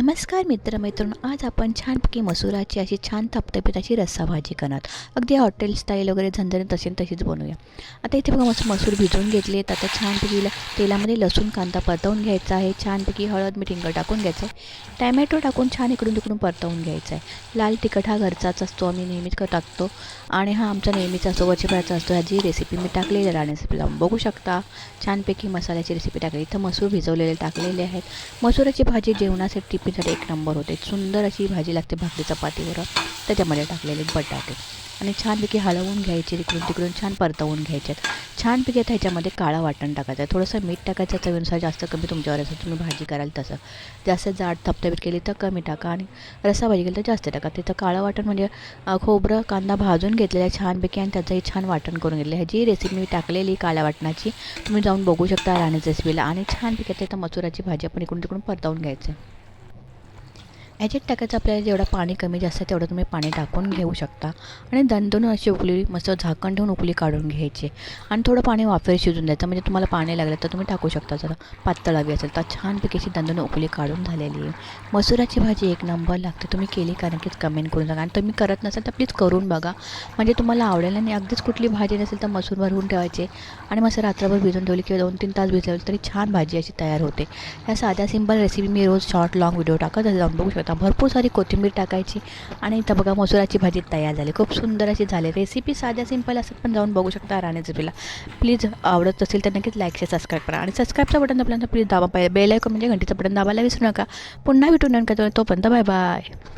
नमस्कार मित्रमैत्रिण आज आपण छानपैकी मसुराची अशी छान थपथपीत अशी रस्सा भाजी करणार अगदी हॉटेल स्टाईल वगैरे झंझणीत असेल तशीच बनवूया. आता इथे बघा मस्त मसूर भिजवून घेतली आहेत. आता छानपैकी तेलामध्ये लसूण कांदा परतवून घ्यायचा आहे. छानपैकी हळद मीठ हिंग टाकून घ्यायचं आहे. टॅमॅटो टाकून छान इकडून तिकडून परतवून घ्यायचा आहे. लाल तिखट हा घरचाच असतो. आम्ही नेहमीच टाकतो. आणि हा आमचा नेहमीचा असतो वचीफळाचा असतो ह्याची रेसिपी मी टाकलेली आहे. रेसिपी लावून बघू शकता. छानपैकी मसाल्याची रेसिपी टाकली. इथं मसूर भिजवलेले टाकलेले आहेत. मसुराची भाजी जेवणासाठी रेसिपीसाठी एक नंबर होते. सुंदर अशी भाजी लागते भाकरी चपातीवर. त्याच्यामध्ये टाकलेले बटाटे. आणि छानपैकी हलवून घ्यायचे तिकडून तिकडून छान परतवून घ्यायचे. छानपैकी आता ह्याच्यामध्ये काळा वाटण टाकायचं. आहे थोडंसं मीठ टाकायचं चवीनुसार जास्त कमी तुमच्यावर असं तुम्ही भाजी कराल तसं. जास्त जाड थपथपीत केली तर कमी टाका आणि रसा भाजी केली तर जास्त टाका. तिथं काळं वाटण म्हणजे खोबरं कांदा भाजून घेतलेला आहे छानपैकी आणि त्याचंही छान वाटण करून घेतलं. ह्याची रेसिपी मी टाकलेली काळ्या वाटणाची. तुम्ही जाऊन बघू शकता राणीच रेसिपीला आणि छानपैकी आता मसुराची भाजी आपण इकडून तिकडून परतवून घ्यायचं. आहे ह्याच्यात टाकायचं आपल्याला जेवढं पाणी कमी जास्त तेवढं तुम्ही पाणी टाकून घेऊ शकता. आणि दणदणून अशी उकळी मस्त झाकण ठेवून उकळी काढून घ्यायची. आणि थोडं पाणी वाफेवर शिजून द्यायचं. म्हणजे तुम्हाला पाणी लागलं तर तुम्ही टाकू शकता. जरा पातळ हवी असेल तर छानपैकी अशी दणदणून उकळी काढून झालेली आहे. मसुराची भाजी एक नंबर लागते. तुम्ही केली कारण की कमेंट करून सांगा आणि तुम्ही करत नसाल तर प्लीज करून बघा. म्हणजे तुम्हाला आवडेल आणि अगदीच कुठली भाजी नसेल तर मसूर भरवून ठेवायचे. आणि मस्त रात्रभर भिजून ठेवली किंवा दोन तीन तास भिजवली तरी छान भाजी अशी तयार होते. ह्या साध्या सिंपल रेसिपी मी रोज शॉर्ट लॉंग व्हिडिओ टाकत जाऊन बघू शकता भरपूर सारी कोथिंबीर टाकायची आणि इथं बघा मसुराची भाजी तयार झाली. खूप सुंदर अशी झाली. रेसिपी साध्या सिंपल असतात पण जाऊन बघू शकता राणे रेसिपीला प्लीज आवडत असेल तर नक्कीच लाईक शेअर सबस्क्राईब करा. आणि सबस्क्राईबचं बटन दाबल्यानंतर प्लीज दाबा पाहिजे. बेल आयकॉन म्हणजे घंटीचं बटन दाबायला विसरू नका. पुन्हा भेटून नका तोपर्यंत बाय बाय